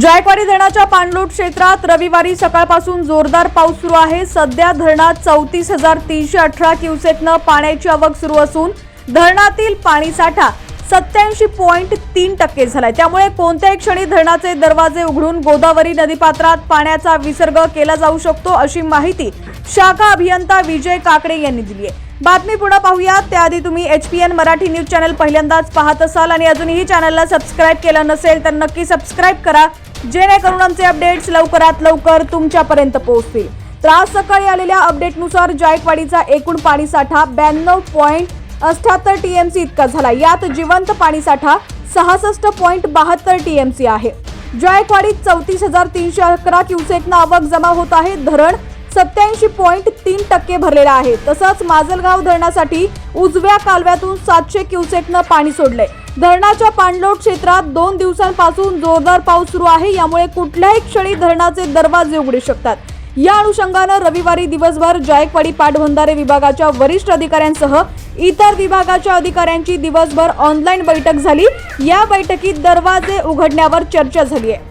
जायकवाडी धरणाच्या पाणलोट क्षेत्रात रविवारी सकाळपासून जोरदार पाऊस सुरू आहे. सध्या धरणात चौतीस हजार तीनशे अठरा क्युसेकनं पाण्याची आवक सुरू असून धरणातील पाणीसाठा सत्याऐंशी पॉईंट तीन टक्के झालाय. त्यामुळे कोणत्याही क्षणी धरणाचे दरवाजे उघडून गोदावरी नदीपात्रात पाण्याचा विसर्ग केला जाऊ शकतो अशी माहिती शाखा अभियंता विजय काकडे यांनी दिली आहे. बातमी पुन्हा पाहूया त्याआधी तुम्ही H P N Marathi news channel पहिल्यांदाच पाहत असाल आणि अजूनही चॅनलला सबस्क्राईब केलं नसेल तर नक्की सबस्क्राईब करा. जेणेकरून आमचे अपडेट्स लवकरात लवकर तुमच्यापर्यंत पोहोचतील. तर आज सकाळी आलेल्या अपडेटनुसार जायकवाडीचा एकूण पाणीसाठा ब्याण्णव पॉईंट अठ्याहत्तर टीएमसी इतका झाला. यात जिवंत पाणीसाठा सहासष्ट पॉईंट बहात्तर टीएमसी आहे. जायकवाडीत चौतीस हजार तीनशे अकरा क्युसेकनं आवक जमा होत आहे. धरण सत्याऐंशी पॉईंट तीन टक्के भरलेलं आहे. तसंच माजलगाव धरणासाठी उजव्या कालव्यातून सातशे क्युसेकनं पाणी सोडले धरणाच्या पाणलोट क्षेत्रात दोन दिवसांपासून जोरदार पाऊस सुरू आहे. यामुळे कुठल्याही क्षणी धरणाचे दरवाजे उघडू शकतात. या अनुषंगानं रविवारी दिवसभर जायकवाडी पाटबंधारे विभागाच्या वरिष्ठ अधिकाऱ्यांसह इतर विभागाच्या अधिकाऱ्यांची दिवसभर ऑनलाईन बैठक झाली. या बैठकीत दरवाजे उघडण्यावर चर्चा झाली आहे